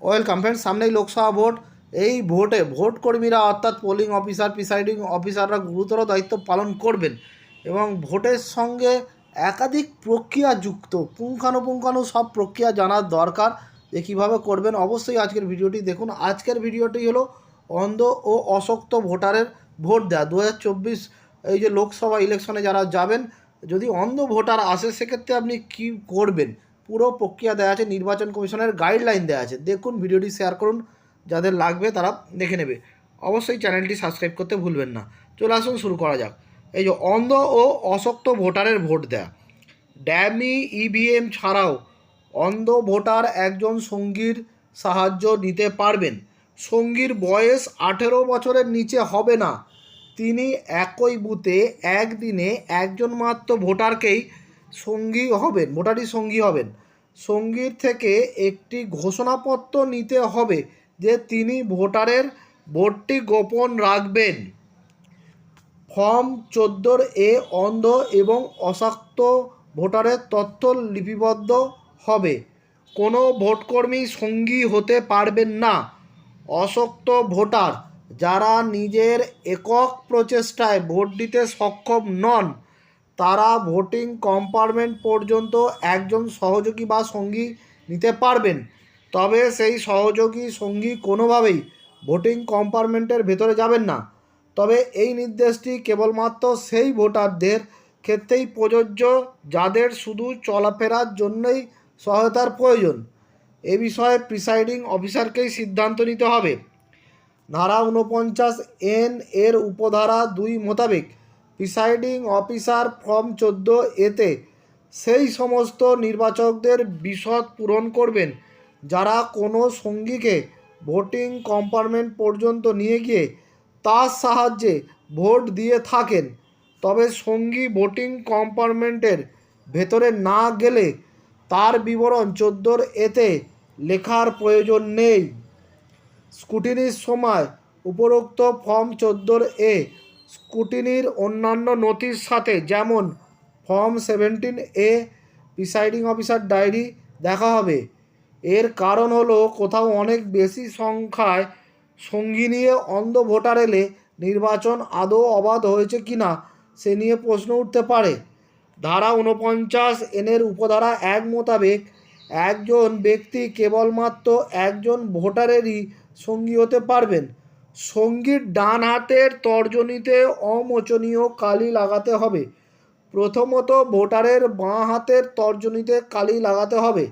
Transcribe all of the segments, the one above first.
Welcome friend সামনেই Lok Sabha vote. এই ভোটে ভোট কর্মীরা অর্থাৎ পোলিং অফিসার প্রিসাইডিং অফিসাররা গুরুতর দায়িত্ব পালন করবেন এবং ভোটের সঙ্গে একাধিক প্রক্রিয়া যুক্ত। পুঙ্খানুপুঙ্খানু সব প্রক্রিয়া জানার দরকার যে কীভাবে করবেন। অবশ্যই আজকের ভিডিওটি দেখুন। আজকের ভিডিওটি হলো অন্ধ ও অশক্ত ভোটারের ভোট দেওয়া দু হাজার চব্বিশ এই যে লোকসভা ইলেকশনে যারা যাবেন, যদি অন্ধ ভোটার আসে, সেক্ষেত্রে আপনি কি করবেন? পুরো প্রক্রিয়া দেওয়া আছে, নির্বাচন কমিশনের গাইডলাইন দেওয়া আছে। দেখুন ভিডিওটি শেয়ার করুন, যাদের লাগবে তারা দেখে নেবে। অবশ্যই চ্যানেলটি সাবস্ক্রাইব করতে ভুলবেন না। চলে আসুন, শুরু করা যাক। এই যে অন্ধ ও অশক্ত ভোটারের ভোট দেয়া। ড্যামি ইভিএম ছাড়াও অন্ধ ভোটার একজন সঙ্গীর সাহায্য নিতে পারবেন। সঙ্গীর বয়স আঠেরো বছরের নিচে হবে না। তিনি একই বুথে একদিনে একজন মাত্র ভোটারকেই সঙ্গী হবেন ভোটারই সঙ্গী হবেন। সঙ্গীর থেকে একটি ঘোষণাপত্র নিতে হবে যে তিনি ভোটারের ভোটটি গোপন রাখবেন। ফর্ম চোদ্দোর এ অন্ধ এবং অশক্ত ভোটারের তথ্য লিপিবদ্ধ হবে। কোনো ভোটকর্মী সঙ্গী হতে পারবেন না। অশক্ত ভোটার যারা নিজের একক প্রচেষ্টায় ভোট দিতে সক্ষম নন তারা ভোটিং কম্পার্টমেন্ট পর্যন্ত একজন সহযোগী বা সঙ্গী নিতে পারবেন। তবে সেই সহযোগী, সঙ্গী কোনোভাবেই ভোটিং কম্পার্টমেন্টের ভেতরে যাবেন না। তবে এই নির্দেশটি কেবলমাত্র সেই ভোটারদের ক্ষেত্রেই প্রযোজ্য, যাদের শুধু চলাফেরার জন্যই সহায়তার প্রয়োজন। এ বিষয়ে প্রিসাইডিং অফিসারকেই সিদ্ধান্ত নিতে হবে। ধারা উনপঞ্চাশ এন এর উপধারা দুই মোতাবেক প্রিসাইডিং অফিসার ফর্ম চোদ্দ এতে সেই সমস্ত নির্বাচকদের বিশদ পূরণ করবেন, যারা কোনো সঙ্গীকে ভোটিং কম্পার্টমেন্ট পর্যন্ত নিয়ে গিয়ে তার সাহায্যে ভোট দিয়ে থাকেন। তবে সঙ্গী ভোটিং কম্পার্টমেন্টের ভেতরে না গেলে তার বিবরণ চোদ্দোর এতে লেখার প্রয়োজন নেই। স্কুটিনির সময় উপরোক্ত ফর্ম চোদ্দোর এ স্কুটিনির অন্যান্য নথির সাথে যেমন form seventeen A presiding officer diary দেখা হবে। এর কারণ হলো কোথাও অনেক বেশি সংখ্যায় সঙ্গী নিয়ে অন্ধ ভোটার এলে নির্বাচন আদৌ অবাধ হয়েছে কি না সে নিয়ে প্রশ্ন উঠতে পারে। ধারা উনপঞ্চাশ এনের উপধারা এক মোতাবেক একজন ব্যক্তি কেবলমাত্র একজন ভোটারেরই সঙ্গী হতে পারবেন। সঙ্গীর ডান হাতের তর্জনীতে অমোচনীয় কালি লাগাতে হবে। প্রথমত ভোটারের বাঁ হাতের তর্জনীতে কালি লাগাতে হবে।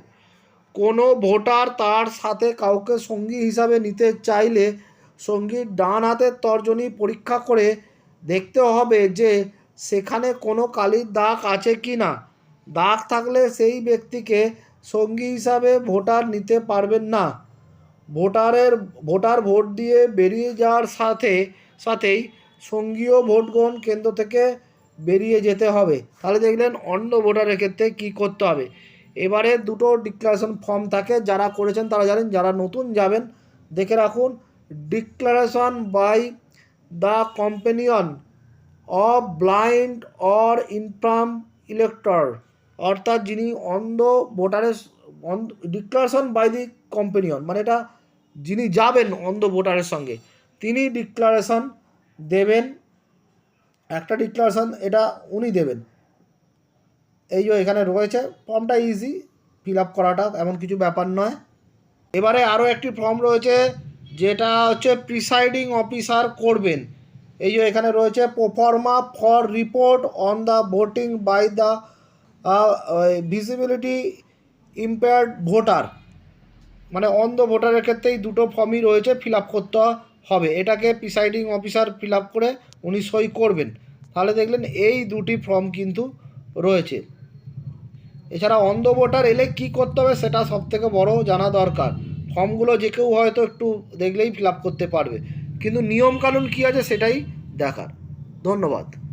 কোনো ভোটার তার সাথে কাউকে সঙ্গী হিসাবে নিতে চাইলে সঙ্গীর ডান হাতের তর্জনী পরীক্ষা করে দেখতে হবে যে সেখানে কোনো কালির দাগ আছে কি না। দাগ থাকলে সেই ব্যক্তিকে সঙ্গী হিসাবে ভোটার নিতে পারবেন না। ভোটারের, ভোটার ভোট দিয়ে বেরিয়ে যাওয়ার সাথে, সাথেই সঙ্গীয় ভোট গ্রহণ কেন্দ্র থেকে বেরিয়ে যেতে হবে। তাহলে দেখলেন অন্য ভোটারের ক্ষেত্রে কী করতে হবে? এবারে দুটো ডিক্লারেশন ফর্ম থাকে, যারা করেছেন তারা জানেন, যারা নতুন যাবেন, দেখে রাখুন। Declaration by the companion of blind or infirm elector অর্থাৎ যিনি অন্ধ ভোটারের ডিক্লারেশন বাই দি কম্পেনিয়ন মানে এটা যিনি যাবেন অন্ধ ভোটারের সঙ্গে, তিনি ডিক্লারেশন দেবেন। একটা ডিক্লারেশন এটা উনি দেবেন। এই যে এখানে রয়েছে, ফর্মটা ইজি ফিল আপ করাটা এমন কিছু ব্যাপার নয়। এবারে আরও একটি ফর্ম রয়েছে, যেটা হচ্ছে প্রিসাইডিং অফিসার করবেন। এই যে এখানে রয়েছে proforma for report on the voting by the visibility impaired voter মানে অন্ধ ভোটারের ক্ষেত্রেই দুটো ফর্মই রয়েছে ফিল আপ করতে হবে। এটাকে প্রিসাইডিং অফিসার ফিল আপ করে উনি সই করবেন। তাহলে দেখলেন এই দুটি ফর্ম কিন্তু রয়েছে। এছাড়া অন্ধ ভোটার এলে কী করতে হবে সেটা সব থেকে বড় জানা দরকার। ফর্মগুলো যে কেউ হয়তো একটু দেখলেই ফিল আপ করতে পারবে। কিন্তু নিয়মকানুন কী আছে সেটাই দেখার। ধন্যবাদ।